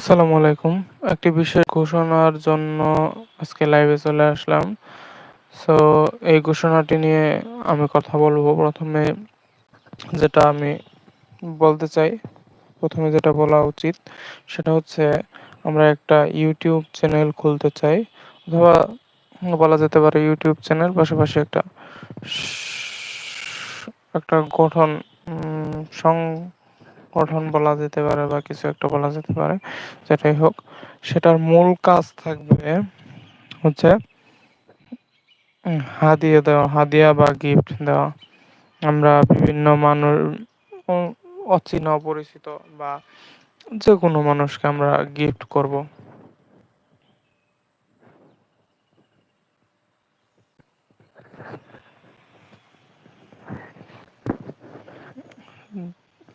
আসসালামু আলাইকুম। একটি বিশেষ ঘোষণার জন্য আজকে লাইভে চলে আসলাম। সো এই ঘোষণাটি নিয়ে আমি কথা বলব প্রথমে যেটা আমি বলতে চাই, প্রথমে যেটা বলা উচিত সেটা হচ্ছে আমরা একটা ইউটিউব চ্যানেল খুলতে চাই অথবা বলা যেতে পারে ইউটিউব চ্যানেল পাশাপাশি একটা একটা গঠন সং গঠন বলা যেতে পারে বা কিছু একটা বলা যেতে পারে, যেটাই হোক, সেটার মূল কাজ থাকবে হচ্ছে হাদিয়া দেওয়া, হাদিয়া বা গিফট দেওয়া। আমরা বিভিন্ন মানুষ, অচেনা, অপরিচিত বা যে কোনো মানুষকে আমরা গিফট করব।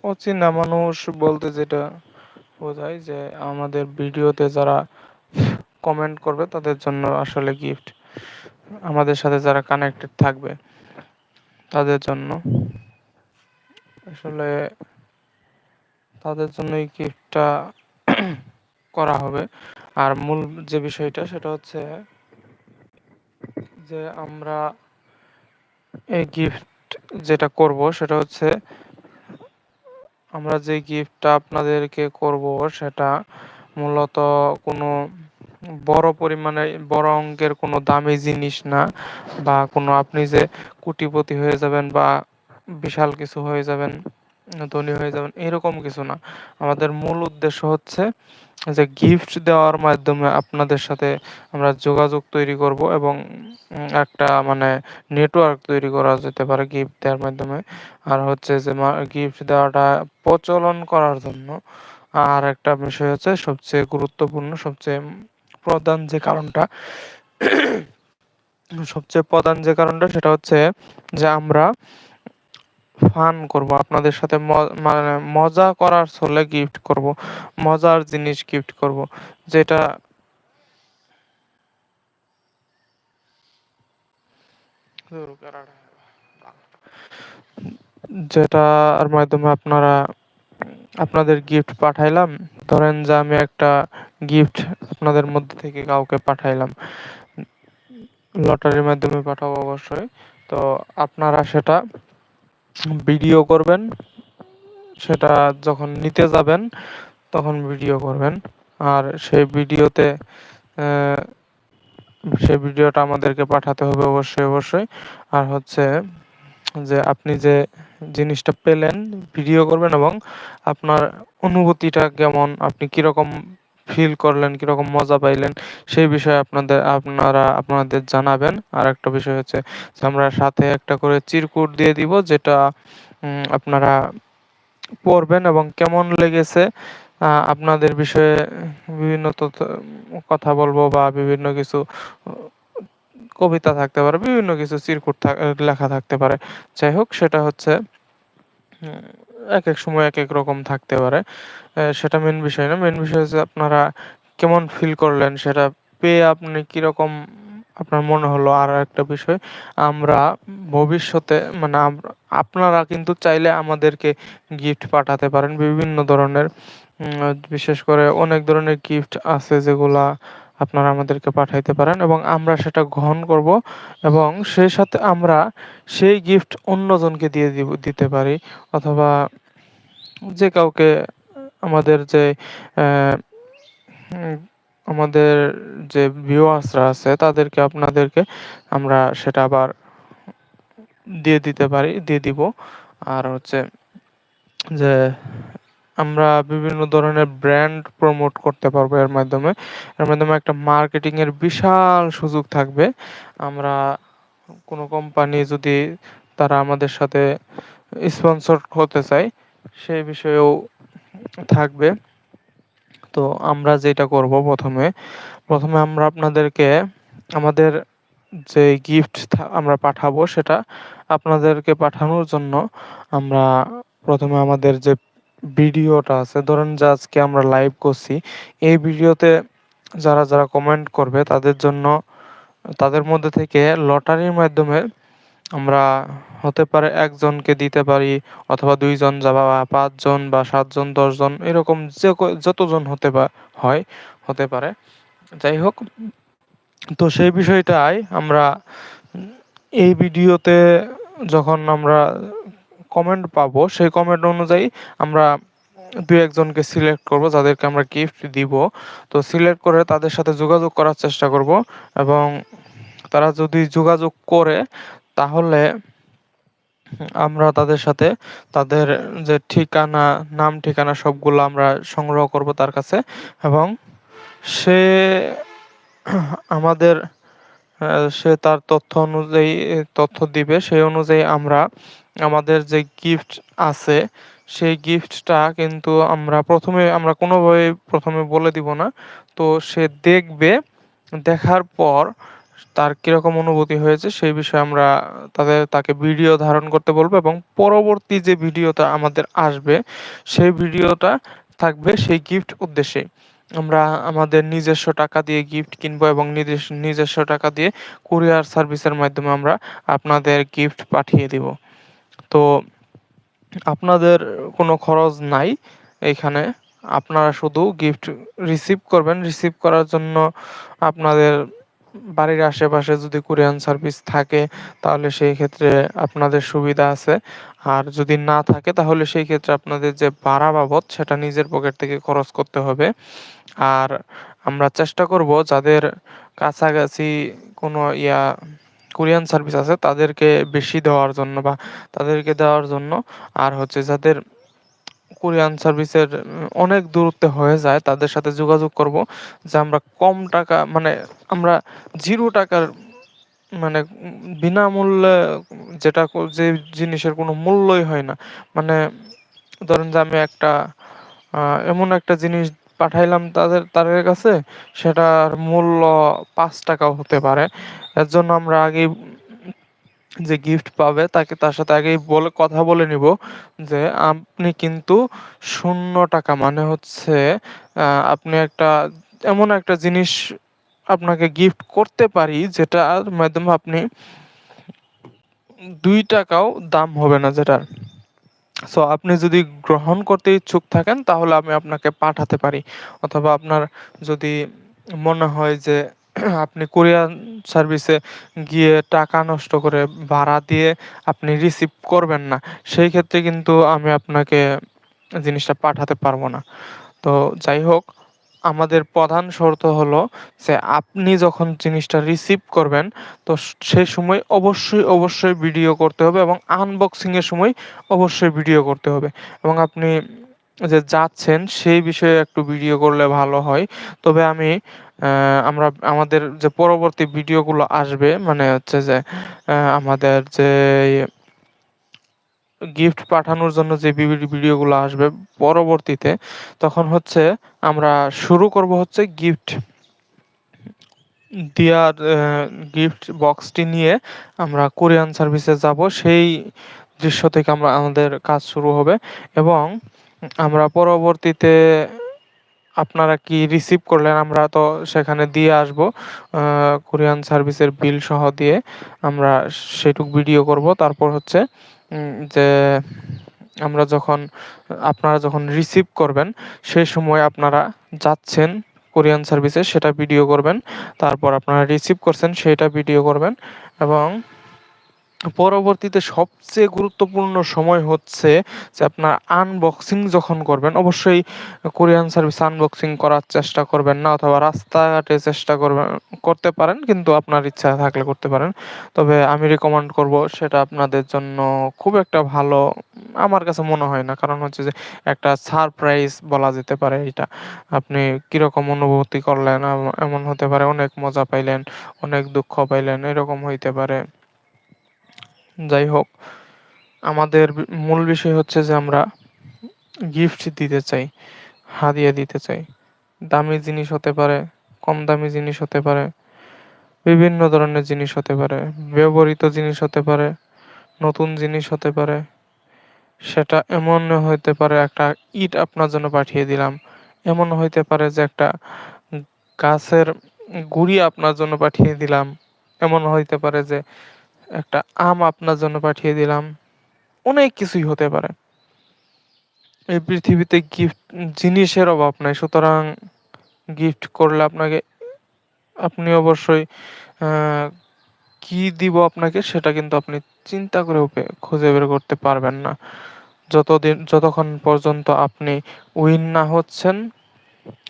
অচেনা মানুষ বলতে যেটা বোঝায় যে আমাদের ভিডিওতে যারা কমেন্ট করবে তাদের জন্য আসলে গিফট আমাদের সাথে যারা কানেক্টেড থাকবে তাদের জন্য। আসলে তাদের জন্য এই গিফটটা করা হবে। আর মূল যে বিষয়টা সেটা হচ্ছে যে আমরা এই গিফট যেটা করব সেটা হচ্ছে আমরা যে গিফটটা আপনাদেরকে করব সেটা মূলত কোনো বড় পরিমাণে, বড় অঙ্কের কোনো দামি জিনিস না বা কোনো আপনি যে কোটিপতি হয়ে যাবেন বা বিশাল কিছু হয়ে যাবেন ধনী হয়ে যাবেন, এরকম কিছু না। আমাদের মূল উদ্দেশ্য হচ্ছে যে গিফট দেওয়ার মাধ্যমে আপনাদের সাথে আমরা যোগাযোগ তৈরি করব এবং একটা মানে নেটওয়ার্ক তৈরি করা যেতে পারে গিফট দেওয়ার মাধ্যমে। আর হচ্ছে যে গিফট দেওয়াটা প্রচলন করার জন্য আর একটা বিষয় হচ্ছে সবচেয়ে গুরুত্বপূর্ণ, সবচেয়ে প্রধান যে কারণটা, সবচেয়ে প্রধান যে কারণটা সেটা হচ্ছে যে আমরা ফান করব, আপনাদের সাথে মানে মজা করার ছলে গিফট করব, মজার জিনিস গিফট করব, যেটা যেটার মাধ্যমে আপনারা, আপনাদের গিফট পাঠাইলাম। ধরেন যে আমি একটা গিফট আপনাদের মধ্যে থেকে কাউকে পাঠাইলাম, লটারির মাধ্যমে পাঠাবো অবশ্যই। তো আপনারা সেটা ভিডিও করবেন, সেটা যখন নিতে যাবেন, তখন ভিডিও করবেন। আর সেই ভিডিওতে সেই ভিডিওটা আমাদেরকে পাঠাতে হবে অবশ্যই অবশ্যই। আর হচ্ছে যে আপনি যে জিনিসটা পেলেন, ভিডিও করবেন এবং আপনার অনুভূতিটা কেমন, আপনি কীরকম ফিল করলেন, কীরকম মজা পাইলেন, সেই বিষয়ে আপনাদের, আপনারা, আপনাদের জানাবেন। আর একটা বিষয় হচ্ছে আমরা সাথে একটা করে চিরকুট দিয়ে দিব, যেটা আপনারা পড়বেন এবং কেমন লেগেছে আপনাদের বিষয়ে বিভিন্ন তথ্য, কথা বলব বা বিভিন্ন কিছু, কবিতা থাকতে পারে, বিভিন্ন কিছু চিরকুট লেখা থাকতে পারে। যাই হোক, সেটা হচ্ছে এক এক সময় এক এক রকম থাকতে পারে। সেটা মেন বিষয় না। মেন বিষয় হচ্ছে আপনারা কেমন ফিল করলেন, সেটা পেয়ে আপনি কীরকম আপনার মনে হলো আর একটা বিষয়। আমরা ভবিষ্যতে মানে আপনারা কিন্তু চাইলে আমাদেরকে গিফট পাঠাতে পারেন বিভিন্ন ধরনের। বিশেষ করে অনেক ধরনের গিফট আছে যেগুলা আপনারা আমাদেরকে পাঠাইতে পারেন এবং আমরা সেটা গ্রহণ করব এবং সেই সাথে আমরা সেই গিফট অন্যজনকে দিয়ে দিব, দিতে পারি। অথবা যে কাউকে, আমাদের যে আমাদের যে ভিউয়ার্সরা আছে, তাদেরকে, আপনাদেরকে আমরা সেটা আবার দিয়ে দিতে পারি, দিয়ে দিব। আর হচ্ছে যে, আমরা বিভিন্ন ধরনের ব্র্যান্ড প্রমোট করতে পারব এর মাধ্যমে। এর মাধ্যমে একটা মার্কেটিং এর বিশাল সুযোগ থাকবে। আমরা কোনো কোম্পানি যদি তারা আমাদের সাথে স্পন্সর হতে চায় সেই বিষয়েও থাকবে। তো আমরা যেটা করব প্রথমে প্রথমে আমরা আপনাদেরকে আমাদের যে গিফট আমরা পাঠাবো সেটা আপনাদেরকে পাঠানোর জন্য আমরা প্রথমে আমাদের যে ভিডিওটা আছে, ধরেন যে আজকে আমরা লাইভ করছি, এই ভিডিওতে যারা যারা কমেন্ট করবে তাদের জন্য, তাদের মধ্যে থেকে লটারির মাধ্যমে আমরা হতে পারে একজনকে দিতে পারি অথবা দুইজন বা পাঁচজন বা সাতজন, দশজন, এরকম যে যতজন হতে হয়, হতে পারে। যাই হোক, তো সেই বিষয়টাই আমরা এই ভিডিওতে যখন আমরা কমেন্ট পাবো, সেই কমেন্ট অনুযায়ী আমরা দু একজনকে সিলেক্ট করব, যাদেরকে আমরা গিফট দিব। তো সিলেক্ট করে তাদের সাথে যোগাযোগ করার চেষ্টা করব এবং তারা যদি যোগাযোগ করে তাহলে আমরা তাদের সাথে তাদের যে ঠিকানা, নাম, ঠিকানা সবগুলো আমরা সংগ্রহ করব তার কাছে এবং সে আমাদের, সে তার তথ্য অনুযায়ী, তথ্য দিবে। সেই অনুযায়ী আমরা আমাদের যে গিফট আছে, সেই গিফটটা কিন্তু আমরা প্রথমে, আমরা কোনোভাবেই প্রথমে বলে দিব না। তো সে দেখবে, দেখার পর তার কীরকম অনুভূতি হয়েছে সেই বিষয়ে আমরা তাদের, তাকে ভিডিও ধারণ করতে বলব এবং পরবর্তী যে ভিডিওটা আমাদের আসবে, সেই ভিডিওটা থাকবে সেই গিফট উদ্দেশ্যে। আমরা আমাদের নিজস্ব টাকা দিয়ে গিফট কিনবো এবং নিজস্ব টাকা দিয়ে কুরিয়ার সার্ভিসের মাধ্যমে আমরা আপনাদের গিফট পাঠিয়ে দিব। তো আপনাদের কোনো খরচ নাই এখানে। আপনারা শুধু গিফট রিসিভ করবেন। রিসিভ করার জন্য আপনাদের বাড়ির আশেপাশে যদি কুরিয়ান সার্ভিস থাকে, তাহলে সেই ক্ষেত্রে আপনাদের সুবিধা আছে। আর যদি না থাকে, তাহলে সেই ক্ষেত্রে আপনাদের যে ভাড়া বাবদ, সেটা নিজের পকেট থেকে খরচ করতে হবে। আর আমরা চেষ্টা করব, যাদের কাছাকাছি কোনো ইয়া কোরিয়ান সার্ভিস আছে, তাদেরকে বেশি দেওয়ার জন্য বা তাদেরকে দেওয়ার জন্য। আর হচ্ছে যাদের কোরিয়ান সার্ভিসের অনেক দূরত্বে হয়ে যায়, তাদের সাথে যোগাযোগ করব যে আমরা কম টাকা মানে আমরা জিরো টাকার মানে বিনামূল্যে যেটা যে জিনিসের কোনো মূল্যই হয় না। মানে ধরেন যে আমি একটা এমন একটা জিনিস পাঠাইলাম তাদের তাদের কাছে, সেটার মূল্য পাঁচ টাকাও হতে পারে। এর জন্য আমরা আগেই যে গিফট পাবে, তাকে তার সাথে আগেই বলে, কথা বলে নিব যে আপনি কিন্তু শূন্য টাকা মানে হচ্ছে আপনি একটা এমন একটা জিনিস আপনাকে গিফট করতে পারি, যেটার মাধ্যমে আপনি দুই টাকাও দাম হবে না যেটার। সো আপনি যদি গ্রহণ করতে ইচ্ছুক থাকেন, তাহলে আমি আপনাকে পাঠাতে পারি। অথবা আপনার যদি মনে হয় যে আপনি কুরিয়ার সার্ভিসে গিয়ে টাকা নষ্ট করে ভাড়া দিয়ে আপনি রিসিভ করবেন না, সেই ক্ষেত্রে কিন্তু আমি আপনাকে জিনিসটা পাঠাতে পারব না। তো যাই হোক, আমাদের প্রধান শর্ত হলো যে আপনি যখন জিনিসটা রিসিভ করবেন, তো সেই সময় অবশ্যই অবশ্যই ভিডিও করতে হবে এবং আনবক্সিংয়ের সময় অবশ্যই ভিডিও করতে হবে। এবং আপনি যে যাচ্ছেন, সেই বিষয়ে একটু ভিডিও করলে ভালো হয়। তবে আমি আমরা আমাদের যে পরবর্তী ভিডিওগুলো আসবে মানে হচ্ছে যে আমাদের যে গিফট পাঠানোর জন্য যে ভিডিওগুলো আসবে পরবর্তীতে, তখন হচ্ছে আমরা শুরু করব হচ্ছে গিফট দেওয়ার গিফট বক্সটি নিয়ে আমরা কোরিয়ান সার্ভিসে যাব। সেই দৃশ্য থেকে আমরা আমাদের কাজ শুরু হবে এবং আমরা পরবর্তীতে আপনারা কি রিসিভ করলেন? আমরা তো সেখানে দিয়ে আসব। কোরিয়ান সার্ভিসের বিল সহ দিয়ে আমরা সেটুক ভিডিও করব। তারপর হচ্ছে যে আমরা যখন, আপনারা যখন রিসিভ করবেন সেই সময় আপনারা যাচ্ছেন কোরিয়ান সার্ভিসে সেটা ভিডিও করবেন। তারপর আপনারা রিসিভ করছেন, সেটা ভিডিও করবেন এবং পরবর্তীতে সবচেয়ে গুরুত্বপূর্ণ সময় হচ্ছে যে আপনার আনবক্সিং যখন করবেন, অবশ্যই কোরিয়ান সার্ভিস আনবক্সিং করার চেষ্টা করবেন না অথবা রাস্তাঘাটে চেষ্টা করবেন, করতে পারেন কিন্তু আপনার ইচ্ছা থাকলে করতে পারেন। তবে আমি রেকমেন্ড করব সেটা আপনাদের জন্য খুব একটা ভালো, আমার কাছে মনে হয় না। কারণ হচ্ছে যে একটা সারপ্রাইজ বলা যেতে পারে এটা। আপনি কীরকম অনুভূতি করলেন, এমন হতে পারে অনেক মজা পাইলেন, অনেক দুঃখ পাইলেন, এরকম হইতে পারে। যাই হোক আমাদের মূল বিষয় হচ্ছে যে আমরা গিফট দিতে চাই, হাদিয়া দিতে চাই। দামি জিনিস হতে পারে, কম দামি জিনিস হতে পারে, বিভিন্ন ধরনের জিনিস হতে পারে, ব্যবহৃত জিনিস হতে পারে, নতুন জিনিস হতে পারে। সেটা এমন হইতে পারে একটা ইট আপনার জন্য পাঠিয়ে দিলাম। এমন হইতে পারে যে একটা গাছের গুড়ি আপনার জন্য পাঠিয়ে দিলাম। এমন হইতে পারে যে একটা আম আপনার জন্য পাঠিয়ে দিলাম। অনেক কিছুই হতে পারে। এই পৃথিবীতে গিফট জিনিসের অভাব নাই। সুতরাং গিফট করলে আপনাকে, আপনি অবশ্যই কি দিব আপনাকে সেটা কিন্তু আপনি চিন্তা করে খুঁজে বের করতে পারবেন না। যতদিন, যতক্ষণ পর্যন্ত আপনি উইন না হচ্ছেন,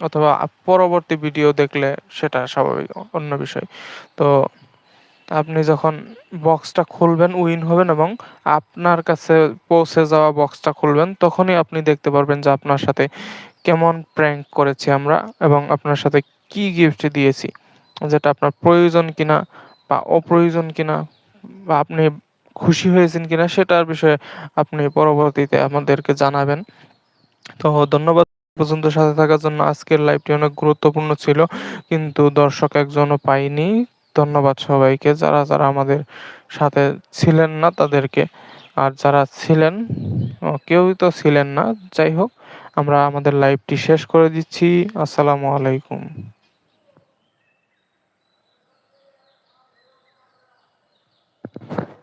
অথবা পরবর্তী ভিডিও দেখলে সেটা স্বাভাবিক, অন্য বিষয়। তো আপনি যখন বক্সটা খুলবেন উইন হবেন এবং আপনার কাছে পৌঁছে যাওয়া বক্সটা খুলবেন, তখনই আপনি দেখতে পারবেন যে আপনার সাথে কেমন প্র্যাঙ্ক করেছি আমরা এবং আপনার সাথে কি গিফট দিয়েছি, যেটা আপনার প্রয়োজন কিনা বা অপ্রয়োজন কিনা বা আপনি খুশি হয়েছেন কিনা সেটার বিষয়ে আপনি পরবর্তীতে আমাদেরকে জানাবেন। তো ধন্যবাদ পর্যন্ত সাথে থাকার জন্য। আজকের লাইভটি অনেক গুরুত্বপূর্ণ ছিল, কিন্তু দর্শক একজনও পাইনি ধন্যবাদ সবাইকে। যারা যারা আমাদের সাথে ছিলেন না তাদেরকে। আর যারা ছিলেন কেউই তো ছিলেন না। যাই হোক, আমরা আমাদের লাইভটি শেষ করে দিচ্ছি। আসসালামু আলাইকুম। you